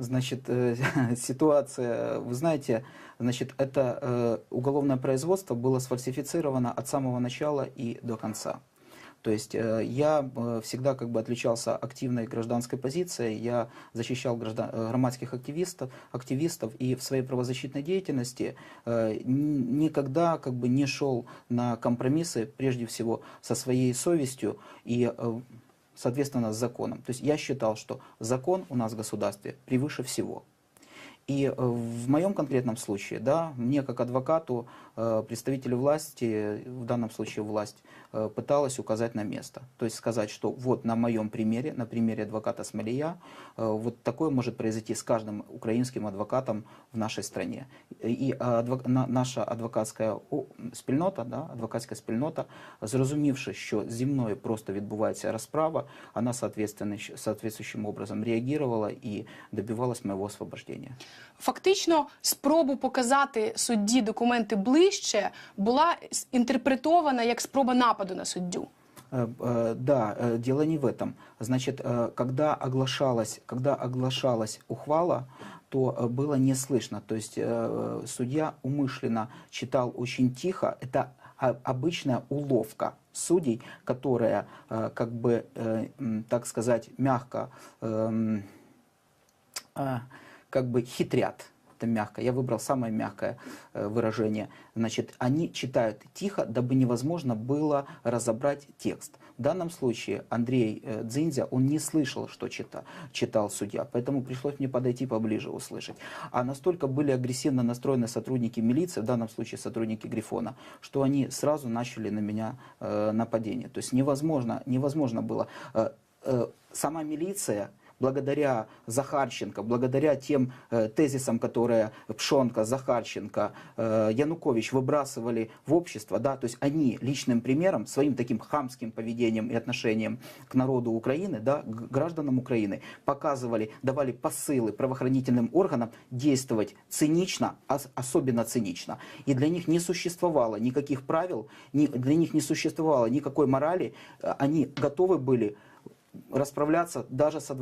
Значит, э, ситуация, вы знаете, значит, это э, уголовное производство было сфальсифицировано от самого начала и до конца. То есть э, я всегда как бы отличался активной гражданской позицией, я защищал граждан, громадских активистов, активистов и в своей правозащитной деятельности никогда как бы не шел на компромиссы, прежде всего со своей совестью. И соответственно с законом. То есть я считал, что закон у нас в государстве превыше всего. И э, в моем конкретном случае, да, мне как адвокату, э, представителю власти, в данном случае власть, э, пыталась указать на место. То есть сказать, что вот на моем примере, на примере адвоката Смолия, э, вот такое может произойти с каждым украинским адвокатом в нашей стране. І адвок- на- наша адвокатська о- спільнота, да, адвокатська спільнота, зрозумівши, що зі мною просто відбувається розправа, вона соответственно- соответствующим образом реагировала і добивалась моего освобождения. Фактично, спробу показати судді документи ближче була інтерпретована як спроба нападу на суддю. Э, э, Да, э, дело не в этом. Значит, когда оглашалась, когда оглашалась ухвала, то было не слышно. То есть судья умышленно читал очень тихо. Это а- обычная уловка судей, которая как бы, так сказать, мягко эм, как бы хитрят. Это мягко. Я выбрал самое мягкое э, выражение. Значит, они читают тихо, дабы невозможно было разобрать текст. В данном случае Андрей э, Дзиндзя, он не слышал, что чита, читал судья, поэтому пришлось мне подойти поближе услышать. А настолько были агрессивно настроены сотрудники милиции, в данном случае сотрудники Грифона, что они сразу начали на меня э, нападение. То есть невозможно, невозможно было. Сама милиция благодаря Захарченко, благодаря тем э, тезисам, которые Пшонка, Захарченко, э, Янукович выбрасывали в общество, да, то есть они личным примером, своим таким хамским поведением и отношением к народу Украины, да, к гражданам Украины, показывали, давали посылы правоохранительным органам действовать цинично, ос- особенно цинично. И для них не существовало никаких правил, ни- для них не существовало никакой морали, Э, они готовы были расправляться даже с адвокатом.